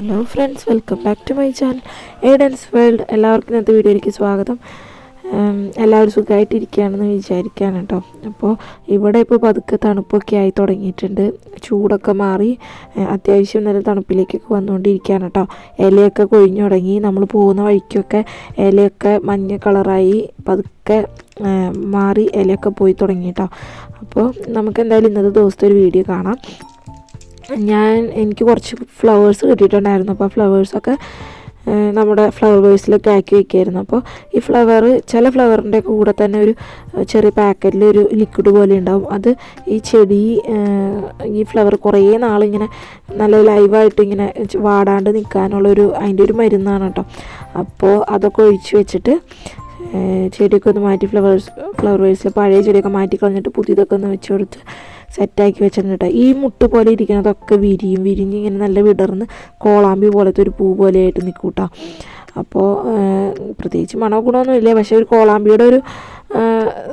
Hello friends welcome back to my channel Aiden's world എല്ലാവർക്കും ഇന്നത്തെ വീഡിയോയിലേക്ക് സ്വാഗതം. എല്ലാവരും സുഖമായിട്ടിരിക്കുകയാണെന്ന് വിചാരിക്കുകയാണ് കേട്ടോ. അപ്പോൾ ഇവിടെ ഇപ്പോൾ പതുക്കെ തണുപ്പൊക്കെ ആയി തുടങ്ങിയിട്ടുണ്ട്. ചൂടൊക്കെ മാറി അത്യാവശ്യം നല്ല തണുപ്പിലേക്കൊക്കെ വന്നുകൊണ്ടിരിക്കുകയാണ് കേട്ടോ. ഇലയൊക്കെ കൊഴിഞ്ഞു തുടങ്ങി നമ്മൾ പോകുന്ന വഴിക്കൊക്കെ ഇലയൊക്കെ മഞ്ഞ കളറായി പതുക്കെ മാറി ഇലയൊക്കെ പോയി തുടങ്ങി കേട്ടോ. അപ്പോൾ നമുക്ക് എന്തായാലും ഇന്നത്തെ ദിവസത്തെ ഒരു വീഡിയോ കാണാം. ഞാൻ എനിക്ക് കുറച്ച് ഫ്ലവേഴ്സ് കിട്ടിയിട്ടുണ്ടായിരുന്നു. അപ്പോൾ ഫ്ലവേഴ്സൊക്കെ നമ്മുടെ ഫ്ലവർ ബോയ്സിലൊക്കെ ആക്കി വയ്ക്കുമായിരുന്നു അപ്പോൾ ഈ ഫ്ലവർ ചില ഫ്ലവറിന്റെ കൂടെ തന്നെ ഒരു ചെറിയ പാക്കറ്റിൽ ഒരു ലിക്വിഡ് പോലെ ഉണ്ടാവും. അത് ഈ ചെടി ഈ ഫ്ലവർ കുറേ നാളിങ്ങനെ നല്ല ലൈവായിട്ട് ഇങ്ങനെ വാടാണ്ട് നിൽക്കാനുള്ളൊരു അതിന്റെ ഒരു മരുന്നാണ് കേട്ടോ. അപ്പോൾ അതൊക്കെ ഒഴിച്ച് വെച്ചിട്ട് ചെടിയൊക്കെ ഒന്ന് മാറ്റി ഫ്ലവേഴ്സ് ഫ്ലവർ ബോയ്സിൽ പഴയ ചെടിയൊക്കെ മാറ്റി കളഞ്ഞിട്ട് പുതിയതൊക്കെ ഒന്ന് വെച്ച് കൊടുത്ത് സെറ്റാക്കി വെച്ചിട്ടുണ്ട് ഈ മുട്ട് പോലെ ഇരിക്കുന്നതൊക്കെ വിരിയും വിരിഞ്ഞ് ഇങ്ങനെ നല്ല വിടർന്ന് കോളാമ്പി പോലത്തെ ഒരു പൂ പോലെയായിട്ട് നിൽക്കൂട്ടോ അപ്പോൾ പ്രത്യേകിച്ച് മണോ ഗുണമൊന്നുമില്ല. പക്ഷേ ഒരു കോളാമ്പിയുടെ ഒരു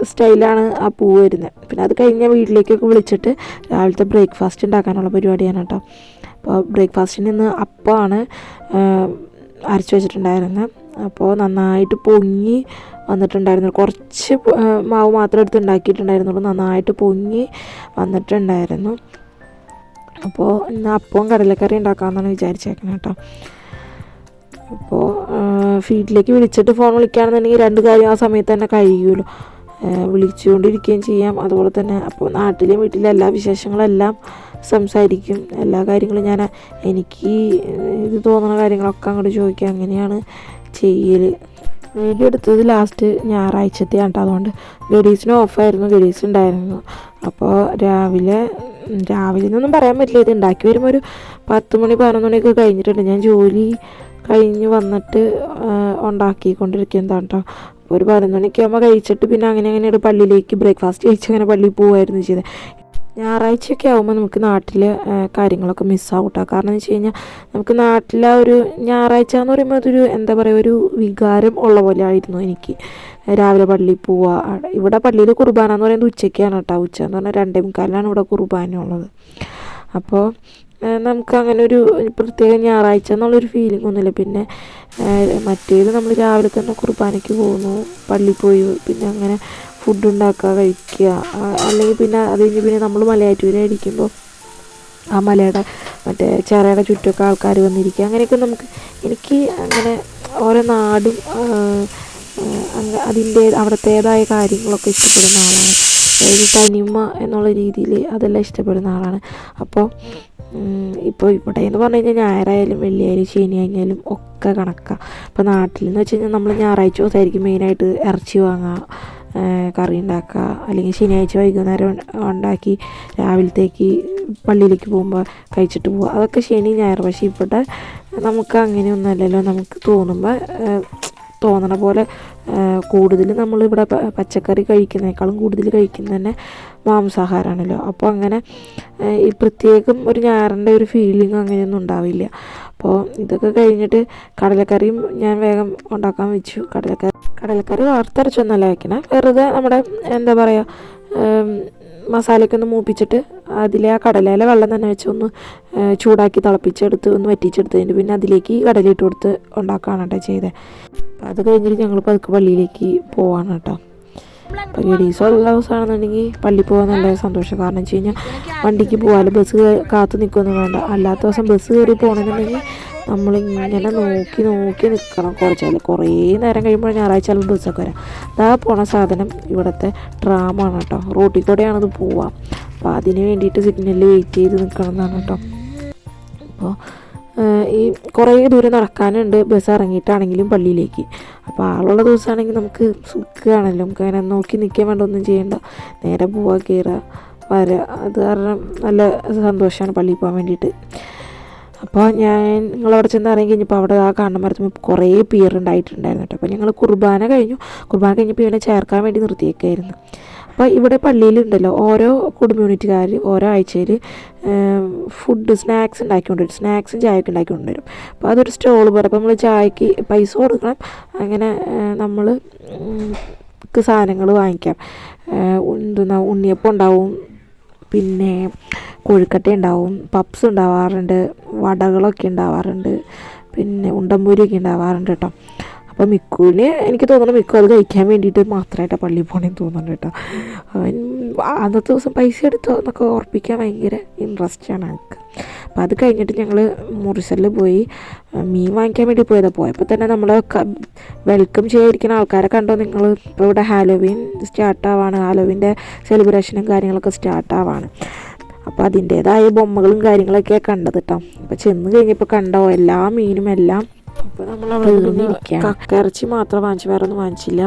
സ്റ്റൈലാണ് ആ പൂ വരുന്നത്. പിന്നെ അത് കഴിഞ്ഞ് വീട്ടിലേക്കൊക്കെ വിളിച്ചിട്ട് രാവിലത്തെ ബ്രേക്ക്ഫാസ്റ്റ് ഉണ്ടാക്കാനുള്ള പരിപാടിയാണ് കേട്ടോ അപ്പോൾ ബ്രേക്ക്ഫാസ്റ്റിന് ഇന്ന് അപ്പമാണ് അരച്ചു വെച്ചിട്ടുണ്ടായിരുന്നത്. അപ്പോൾ നന്നായിട്ട് പൊങ്ങി വന്നിട്ടുണ്ടായിരുന്നു. കുറച്ച് മാവ് മാത്രം എടുത്ത് ഉണ്ടാക്കിയിട്ടുണ്ടായിരുന്നുള്ളൂ. നന്നായിട്ട് പൊങ്ങി വന്നിട്ടുണ്ടായിരുന്നു. അപ്പോൾ ഇന്ന് അപ്പവും കടലക്കറി ഉണ്ടാക്കാമെന്നാണ് വിചാരിച്ചേക്കുന്നത് കേട്ടോ. അപ്പോൾ ഫീൽഡിലേക്ക് വിളിച്ചിട്ട് ഫോൺ വിളിക്കുകയാണെന്നുണ്ടെങ്കിൽ രണ്ട് കാര്യം ആ സമയത്ത് തന്നെ കഴിയുമല്ലോ. വിളിച്ചുകൊണ്ടിരിക്കുകയും ചെയ്യാം. അതുപോലെ തന്നെ അപ്പോൾ നാട്ടിലെയും വീട്ടിലെ എല്ലാ വിശേഷങ്ങളെല്ലാം സംസാരിക്കും. എല്ലാ കാര്യങ്ങളും ഞാൻ എനിക്ക് ഇത് തോന്നുന്ന കാര്യങ്ങളൊക്കെ അങ്ങോട്ട് ചോദിക്കുക അങ്ങനെയാണ് ചെയ്യൽ വീഡിയോ എടുത്തത് ലാസ്റ്റ് ഞായറാഴ്ചത്തെ കേട്ടോ അതുകൊണ്ട് ഗഡീസിന് ഓഫായിരുന്നു ഗഡീസ് ഉണ്ടായിരുന്നു അപ്പോൾ രാവിലെ രാവിലെ എന്നൊന്നും പറയാൻ പറ്റില്ല. ഇത് ഉണ്ടാക്കി വരുമ്പോൾ ഒരു പത്ത് മണി പതിനൊന്ന് മണിയൊക്കെ കഴിഞ്ഞിട്ടുണ്ട്. ഞാൻ ജോലി കഴിഞ്ഞ് വന്നിട്ട് ഉണ്ടാക്കിക്കൊണ്ടിരിക്കുന്നതാണ് കേട്ടോ ഒരു പതിനൊന്ന് മണിയൊക്കെ ആകുമ്പോൾ കഴിച്ചിട്ട് പിന്നെ അങ്ങനെ അങ്ങനെ പള്ളിയിലേക്ക് ബ്രേക്ക്ഫാസ്റ്റ് കഴിച്ച് അങ്ങനെ പള്ളിയിൽ പോകുമായിരുന്നു ചെയ്തത്. ഞായറാഴ്ചയൊക്കെ ആകുമ്പോൾ നമുക്ക് നാട്ടിൽ കാര്യങ്ങളൊക്കെ മിസ്സാവും കേട്ടോ കാരണം എന്ന് വെച്ച് കഴിഞ്ഞാൽ നമുക്ക് നാട്ടിലെ ഒരു ഞായറാഴ്ച എന്ന് പറയുമ്പോൾ അതൊരു എന്താ പറയുക ഒരു വികാരം ഉള്ള പോലെ ആയിരുന്നു എനിക്ക്. രാവിലെ പള്ളിയിൽ പോവുക ഇവിടെ പള്ളിയിൽ കുർബാന എന്ന് പറയുന്നത് ഉച്ചയ്ക്കാണ് കേട്ടോ ഉച്ച എന്ന് പറഞ്ഞാൽ രണ്ടേ മുക്കാലിലാണ് ഇവിടെ കുർബാന ഉള്ളത്. അപ്പോൾ നമുക്ക് അങ്ങനെ ഒരു പ്രത്യേക ഞായറാഴ്ച എന്നുള്ളൊരു ഫീലിംഗ് ഒന്നുമില്ല. പിന്നെ മറ്റേത് നമ്മൾ രാവിലെ തന്നെ കുർബാനയ്ക്ക് പോകുന്നു പള്ളിയിൽ പോയി പിന്നെ അങ്ങനെ ഫുഡ് ഉണ്ടാക്കുക കഴിക്കുക അല്ലെങ്കിൽ പിന്നെ അത് കഴിഞ്ഞ് പിന്നെ നമ്മൾ മലയാറ്റൂരായിരിക്കുമ്പോൾ ആ മലയുടെ മറ്റേ ചിറയുടെ ചുറ്റുമൊക്കെ ആൾക്കാർ വന്നിരിക്കുക അങ്ങനെയൊക്കെ നമുക്ക് എനിക്ക് അങ്ങനെ ഓരോ നാടും അതിന്റെ അവിടത്തേതായ കാര്യങ്ങളൊക്കെ ഇഷ്ടപ്പെടുന്ന ആളാണ്. തനിമ എന്നുള്ള രീതിയിൽ അതെല്ലാം ഇഷ്ടപ്പെടുന്ന ആളാണ്. അപ്പോൾ ഇപ്പോൾ ഇവിടെ എന്ന് പറഞ്ഞു കഴിഞ്ഞാൽ ഞായറായാലും വെള്ളിയായാലും ശനിയായാലും ഒക്കെ കണക്കാണ് ഇപ്പോൾ നാട്ടിൽ എന്ന് വെച്ച് കഴിഞ്ഞാൽ നമ്മൾ ഞായറാഴ്ച ദിവസമായിരിക്കും മെയിനായിട്ട് ഇറച്ചി വാങ്ങുക കറി ഉണ്ടാക്കുക. അല്ലെങ്കിൽ ശനിയാഴ്ച വൈകുന്നേരം ഉണ്ട- ഉണ്ടാക്കി രാവിലത്തേക്ക് പള്ളിയിലേക്ക് പോകുമ്പോൾ കഴിച്ചിട്ട് പോവുക. അതൊക്കെ ശനി ഞായർ. പക്ഷേ ഇപ്പോഴത്തെ നമുക്ക് അങ്ങനെയൊന്നുമല്ലല്ലോ നമുക്ക് തോന്നുമ്പോൾ തോന്നണ പോലെ കൂടുതൽ നമ്മളിവിടെ പച്ചക്കറി കഴിക്കുന്നതിനേക്കാളും കൂടുതൽ കഴിക്കുന്നത് തന്നെ മാംസാഹാരമാണല്ലോ. അപ്പോൾ അങ്ങനെ ഈ പ്രത്യേകം ഒരു ഞായറിന്റെ ഒരു ഫീലിംഗ് അങ്ങനെയൊന്നും ഉണ്ടാവില്ല. അപ്പോൾ ഇതൊക്കെ കഴിഞ്ഞിട്ട് കടലക്കറിയും ഞാൻ വേഗം ഉണ്ടാക്കാൻ വെച്ചു. കടലക്കറി കടലക്കറി വറുത്തരച്ചൊന്നല്ല വയ്ക്കണേ വെറുതെ നമ്മുടെ എന്താ പറയുക മസാലയൊക്കെ ഒന്ന് മൂപ്പിച്ചിട്ട് അതിലെ ആ കടലയിലെ വെള്ളം തന്നെ വെച്ച് ഒന്ന് ചൂടാക്കി തിളപ്പിച്ചെടുത്ത് ഒന്ന് വറ്റിച്ചെടുത്തതിന് പിന്നെ അതിലേക്ക് ഈ കടലയിട്ട് കൊടുത്ത് ഉണ്ടാക്കുകയാണ് കേട്ടോ ചെയ്തത് അപ്പോൾ അത് കഴിഞ്ഞിട്ട് ഞങ്ങൾ പതുക്കെ പള്ളിയിലേക്ക് പോവാണ് കേട്ടോ. അപ്പോൾ ലേഡീസ് ഉള്ള ദിവസമാണെന്നുണ്ടെങ്കിൽ പള്ളി പോകാൻ നല്ല സന്തോഷം. കാരണം വെച്ച് കഴിഞ്ഞാൽ വണ്ടിക്ക് പോകാമല്ലോ ബസ് കാത്തു നിൽക്കുമെന്ന് വേണ്ട. അല്ലാത്ത ദിവസം ബസ് കയറി പോകണമെന്നുണ്ടെങ്കിൽ നമ്മളിങ്ങനെ നോക്കി നോക്കി നിൽക്കണം കുറച്ചാൽ കുറേ നേരം കഴിയുമ്പോൾ ഞായറാഴ്ച ചിലപ്പോൾ ബസ്സൊക്കെ വരാം. അതാ പോണ സാധനം ഇവിടുത്തെ ട്രാമാണ് കേട്ടോ. റോട്ടിൽ കൂടെയാണത് പോവാം അപ്പോൾ അതിന് വേണ്ടിയിട്ട് സിഗ്നലിൽ വെയിറ്റ് ചെയ്ത് നിൽക്കണം എന്നാണ് കേട്ടോ. അപ്പോൾ ഈ കുറേ ദൂരം നടക്കാനുണ്ട്. ബസ് ഇറങ്ങിയിട്ടാണെങ്കിലും പള്ളിയിലേക്ക്. അപ്പോൾ ആളുള്ള ദിവസമാണെങ്കിൽ നമുക്ക് സുഖമാണല്ലോ നമുക്ക് അങ്ങനെ നോക്കി നിൽക്കാൻ വേണ്ട ഒന്നും ചെയ്യണ്ട. നേരെ പോവുക കയറുക വരിക അത് കാരണം നല്ല സന്തോഷമാണ് പള്ളിയിൽ പോകാൻ വേണ്ടിയിട്ട്. അപ്പോൾ ഞാൻ നിങ്ങളവിടെ ചെന്ന് ഇറങ്ങി കഴിഞ്ഞപ്പോൾ അവിടെ ആ കാണുന്ന മരത്തുമ്പോൾ കുറേ പിയർ ഉണ്ടായിട്ടുണ്ടായിരുന്നു കേട്ടോ. അപ്പോൾ ഞങ്ങൾ കുർബാന കഴിഞ്ഞു. കുർബാന കഴിഞ്ഞപ്പോൾ ഇവനെ ചേർക്കാൻ വേണ്ടി നിർത്തിയേക്കായിരുന്നു. അപ്പോൾ ഇവിടെ പള്ളിയിലുണ്ടല്ലോ ഓരോ കമ്മ്യൂണിറ്റിക്കാർ ഓരോ ആഴ്ചയിൽ ഫുഡ് സ്നാക്സ് ഉണ്ടാക്കിക്കൊണ്ടുവരും. സ്നാക്സും ചായയൊക്കെ ഉണ്ടാക്കിക്കൊണ്ടുവരും. അപ്പോൾ അതൊരു സ്റ്റോൾ പോലെ. അപ്പോൾ നമ്മൾ ചായക്ക് പൈസ കൊടുക്കണം. അങ്ങനെ നമ്മൾ സാധനങ്ങൾ വാങ്ങിക്കാം. എന്തെന്നാ ഉണ്ണിയപ്പം ഉണ്ടാവും. പിന്നെ കൊഴുക്കട്ട ഉണ്ടാവും പപ്സ് ഉണ്ടാവാറുണ്ട് വടകളൊക്കെ ഉണ്ടാവാറുണ്ട് പിന്നെ ഉണ്ടമ്പൂരിയൊക്കെ ഉണ്ടാവാറുണ്ട് കേട്ടോ. അപ്പോൾ മിക്കുവിന് എനിക്ക് തോന്നുന്നു മിക്കു അത് കഴിക്കാൻ വേണ്ടിയിട്ട് മാത്രമായിട്ട് പള്ളി പോകണമെന്ന് തോന്നുന്നുണ്ട് കേട്ടോ. അവൻ അന്നത്തെ ദിവസം പൈസ എടുത്തോ എന്നൊക്കെ ഓർപ്പിക്കാൻ ഭയങ്കര ഇൻട്രസ്റ്റാണ് എനിക്ക് അപ്പോൾ അത് കഴിഞ്ഞിട്ട് ഞങ്ങൾ മുറിസലിൽ പോയി മീൻ വാങ്ങിക്കാൻ വേണ്ടി പോയതാണ് പോയപ്പോൾ തന്നെ നമ്മൾ വെൽക്കം ചെയ്യാതിരിക്കുന്ന ആൾക്കാരെ കണ്ടോ നിങ്ങൾ ഇപ്പോൾ ഇവിടെ ഹാലോവീൻ സ്റ്റാർട്ടാവാണ് ഹാലോവീന്റെ സെലിബ്രേഷനും കാര്യങ്ങളൊക്കെ സ്റ്റാർട്ടാവാണ് അപ്പോൾ അതിന്റേതായ ബൊമ്മകളും കാര്യങ്ങളൊക്കെ കണ്ടത് കേട്ടോ അപ്പോൾ ചെന്ന് കഴിഞ്ഞപ്പോൾ കണ്ടോ എല്ലാ മീനും എല്ലാം അപ്പോൾ നമ്മൾ അവിടെ കക്കയിറച്ചി മാത്രം വാങ്ങിച്ചു വേറെ ഒന്നും വാങ്ങിച്ചില്ല.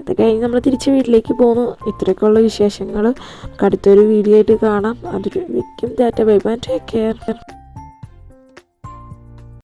അത് കഴിഞ്ഞ് നമ്മൾ തിരിച്ച് വീട്ടിലേക്ക് പോന്നു. ഇത്രയൊക്കെയുള്ള വിശേഷങ്ങൾ അടുത്തൊരു വീഡിയോ ആയിട്ട് കാണാം. അതൊരു വയ്ക്കും ഡാറ്റ ബൈ ബൈ ടേക്ക് കെയർ